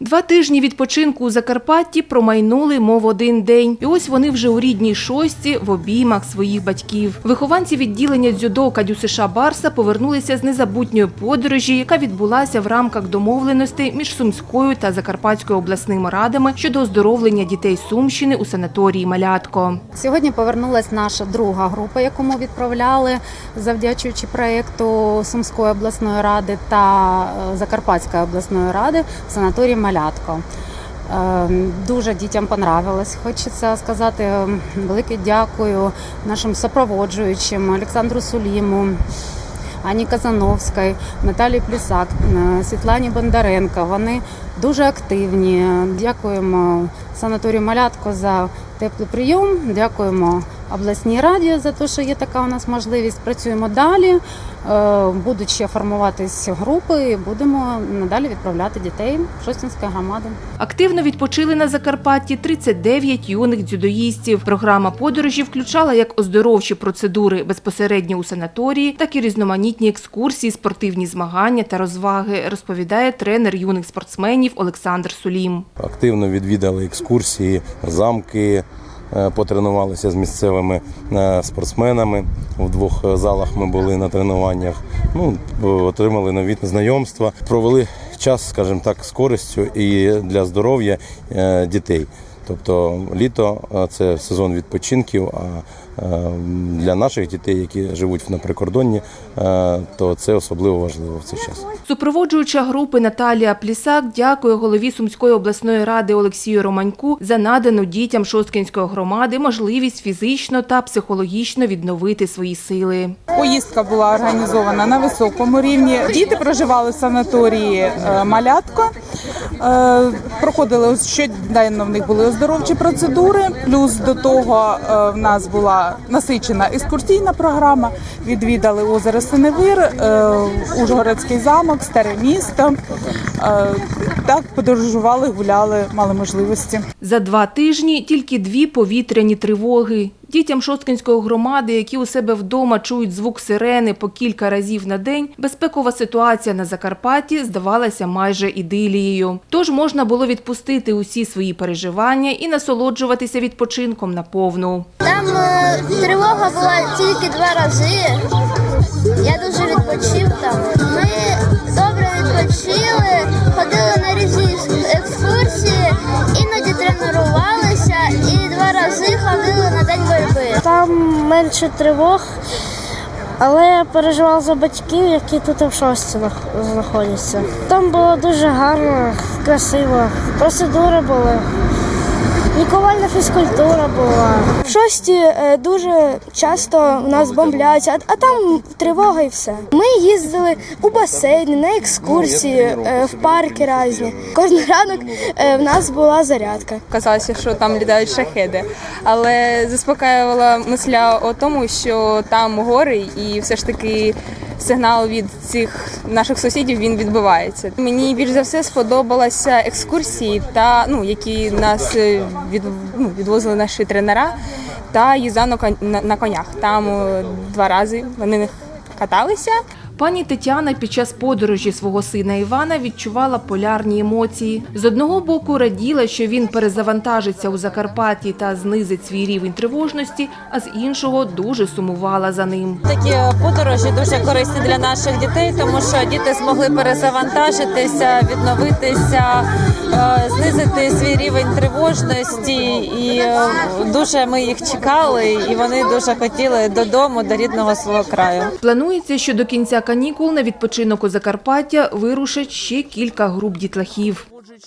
Два тижні відпочинку у Закарпатті промайнули, мов один день. І ось вони вже у рідній шості в обіймах своїх батьків. Вихованці відділення дзюдо Кадю США Барса повернулися з незабутньої подорожі, яка відбулася в рамках домовленостей між Сумською та Закарпатською обласними радами щодо оздоровлення дітей Сумщини у санаторії Малятко. Сьогодні повернулась наша друга група, яку ми відправляли, завдячуючи проєкту Сумської обласної ради та е, Закарпатської обласної ради в санаторії Малятко. Е, Дуже дітям понравилось. Хочеться сказати е, велике дякую нашим супроводжуючим Олександру Суліму. Ані Казановській, Наталі Плісак, Світлані Бондаренко. Вони дуже активні. Дякуємо санаторію Малятко за теплий прийом. Дякуємо обласній раді за те, що є така у нас можливість. Працюємо далі. Е, Будуть ще формуватись групи, і будемо надалі відправляти дітей Шостінської громади. Активно відпочили на Закарпатті 39 юних дзюдоїстів. Програма подорожі включала як оздоровчі процедури безпосередньо у санаторії, так і різноманітні екскурсії, спортивні змагання та розваги, розповідає тренер юних спортсменів Олександр Сулім. Активно відвідали екскурсії, замки, потренувалися з місцевими е, спортсменами. В двох е, залах ми були на тренуваннях. Ну, е, отримали нові знайомства, провели час, скажімо так, з користю і для здоров'я е, дітей. Тобто літо це сезон відпочинків. А е, для наших дітей, які живуть на прикордонні, е, то це особливо важливо в цей час. Супроводжуюча групи Наталія Плісак дякує голові Сумської обласної ради Олексію Романьку за надану дітям Шосткінської громади можливість фізично та психологічно відновити свої сили. Поїздка була організована на високому рівні. Діти проживали в санаторії е, Малятко. Проходили щоденно в них були оздоровчі процедури. Плюс до того е, в нас була насичена екскурсійна програма. Відвідали озеро Синевир, е, Ужгородський замок, старе місто. Е, Так подорожували, гуляли, мали можливості. За два тижні тільки дві повітряні тривоги. Дітям Шосткинської громади, які у себе вдома чують звук сирени по кілька разів на день, безпекова ситуація на Закарпатті здавалася майже ідилією. Тож можна було відпустити усі свої переживання і насолоджуватися відпочинком наповну. Там е, тривога була тільки два рази. Я Там менше тривог, але я переживав за батьків, які тут в шості знаходяться. Там було дуже гарно, красиво. Процедури були. Лікувальна фізкультура була. В шості е, дуже часто у нас бомбляться, а, а там тривога і все. Ми їздили у басейни, на екскурсії, е, в парки різні. Кожен ранок е, в нас була зарядка. казалося, що там літають шахеди. Але заспокаювала мисля о тому, що там гори, і все ж таки сигнал від цих наших сусідів він відбивається. Мені більш за все сподобалися екскурсії, та ну які нас е, від, ну, відвозили наші тренера, та їзда на конях. Там е, два рази вони не каталися. Пані Тетяна під час подорожі свого сина Івана відчувала полярні емоції. З одного боку раділа, що він перезавантажиться у Закарпатті та знизить свій рівень тривожності, а з іншого дуже сумувала за ним. Такі подорожі дуже корисні для наших дітей, тому що діти змогли перезавантажитися, відновитися, е, знизити свій рівень тривожності, і е, дуже ми їх чекали, і вони дуже хотіли додому, до рідного свого краю. Планується, що до кінця канікул на відпочинок у Закарпаття вирушать ще кілька груп дітлахів.